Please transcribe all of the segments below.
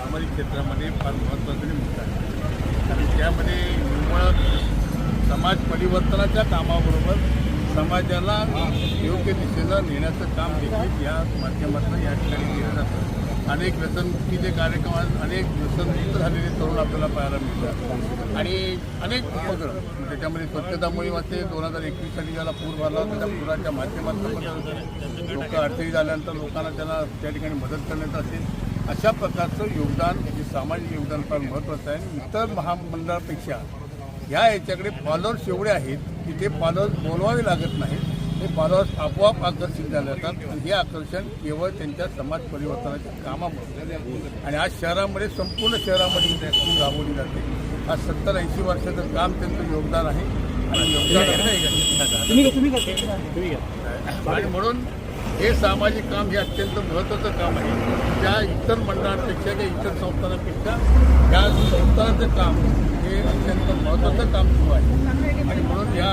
सामाजिक क्षेत्रामध्ये फार महत्त्वाचा आणि आहे. कारण त्यामध्ये निव्वळ समाज परिवर्तनाच्या कामाबरोबर समाजाला योग्य दिशेनं नेण्याचं काम देखील या माध्यमातून या ठिकाणी केलं जातं. अनेक व्यसनमुक्तीचे कार्यक्रम अनेक व्यसनमुक्त झालेले तरुण आपल्याला पाहायला मिळतात. आणि अनेक उपक्रम. त्याच्यामध्ये स्वच्छता मोहीम असते दोन हजार एकवीस साली ज्याला पूर भरला होता त्या पुराच्या माध्यमातून लोक अडचणी झाल्यानंतर लोकांना त्यांना त्या ठिकाणी मदत करण्यात असेल अशा प्रकारचं योगदान हे सामाजिक योगदान फार महत्त्वाचं आहे. इतर महामंडळापेक्षा ह्या याच्याकडे फॉलोअर्स एवढे आहेत की ते फॉलोअर्स बोलवावे लागत नाहीत. हे फॉलोअर्स आपोआप आकर्षित झाले जातात. आणि हे आकर्षण केवळ त्यांच्या समाज परिवर्तनाच्या कामामुळे. आणि आज शहरामध्ये संपूर्ण शहरामध्ये स्कीम राबवली जाते. आज सत्तर ऐंशी वर्षाचं काम त्यांचं योगदान आहे. आणि योगदान आणि म्हणून हे सामाजिक काम हे अत्यंत महत्त्वाचं काम आहे. त्या इतर मंडळांपेक्षा किंवा इतर संस्थांपेक्षा या संस्थानाचं काम हे अत्यंत महत्त्वाचं काम सुरू आहे. आणि म्हणून या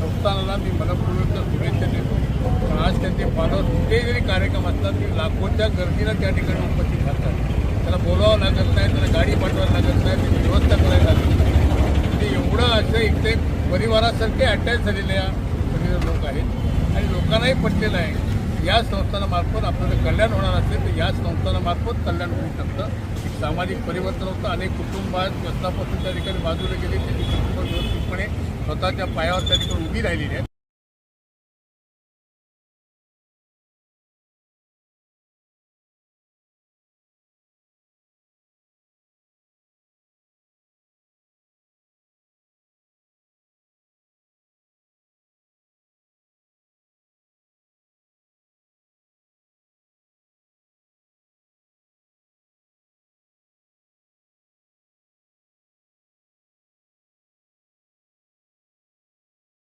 संस्थानाला मी मनपूर्वक शुभेच्छा देतो. पण आज त्यांचे पालक कुठेही जरी कार्यक्रम असतात ते लाखोच्या गर्दीला त्या ठिकाणी उपस्थित राहतात. त्याला बोलावं लागत नाही त्याला गाडी पाठवायला लागत नाही त्याची व्यवस्था करायला लागत नाही. म्हणजे एवढं असं इथे परिवारासारखे अटॅच झालेले लोक आहेत. आणि लोकांनाही पटलेलं आहे या संस्थानामार्फत आपल्याला कल्याण होणार असेल तर या संस्थानामार्फत कल्याण होऊ शकतं. सामाजिक परिवर्तन होतं. अनेक कुटुंबात आहेत त्या ठिकाणी बाजूला गेले त्यांनी कुटुंब व्यवस्थितपणे स्वतःच्या पायावर त्या ठिकाणी उभी राहिलेली आहे